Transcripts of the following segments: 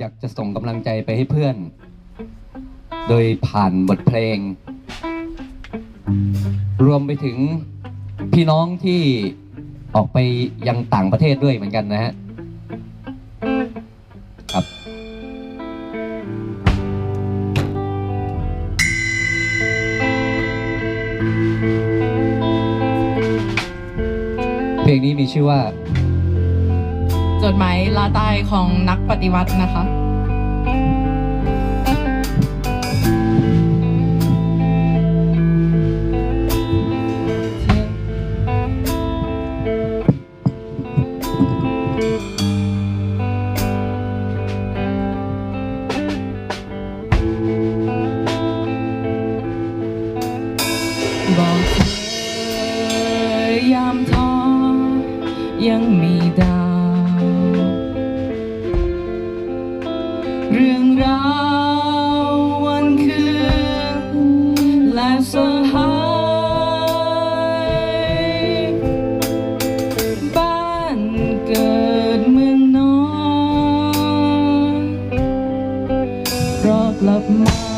อยากจะส่งกำลังใจไปให้เพื่อน โดยผ่านบทเพลง รวมไปถึงพี่น้องที่ออกไปยังต่างประเทศด้วยเหมือนกันนะฮะครับเพลงนี้มีชื่อว่า จดหมายลาตายของนักปฏิวัตินะคะ รอกลับมา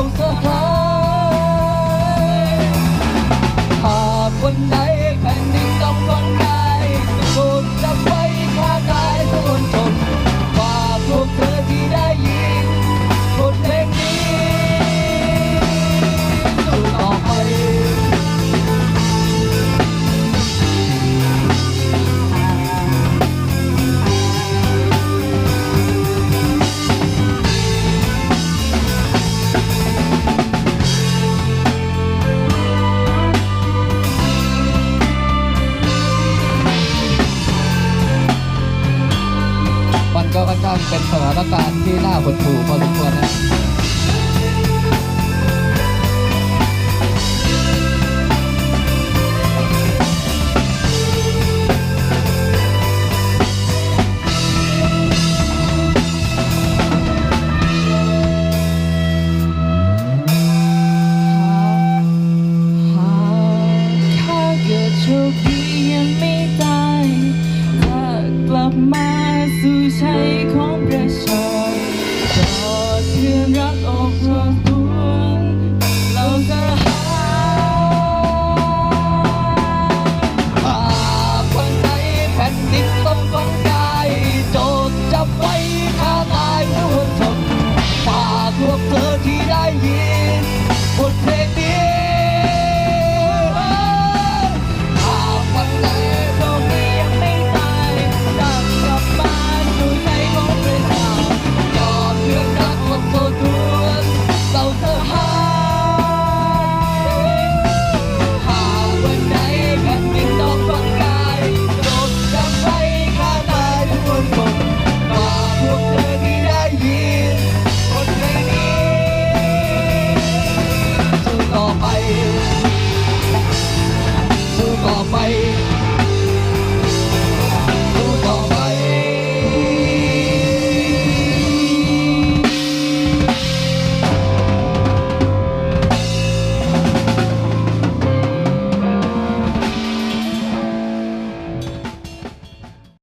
เรา ก็ข้างเป็นสถานการณ์ที่น่าหดหู่พอสมควรนะ ใช่ของประชาชนจอดเรื่อนรักออกรถ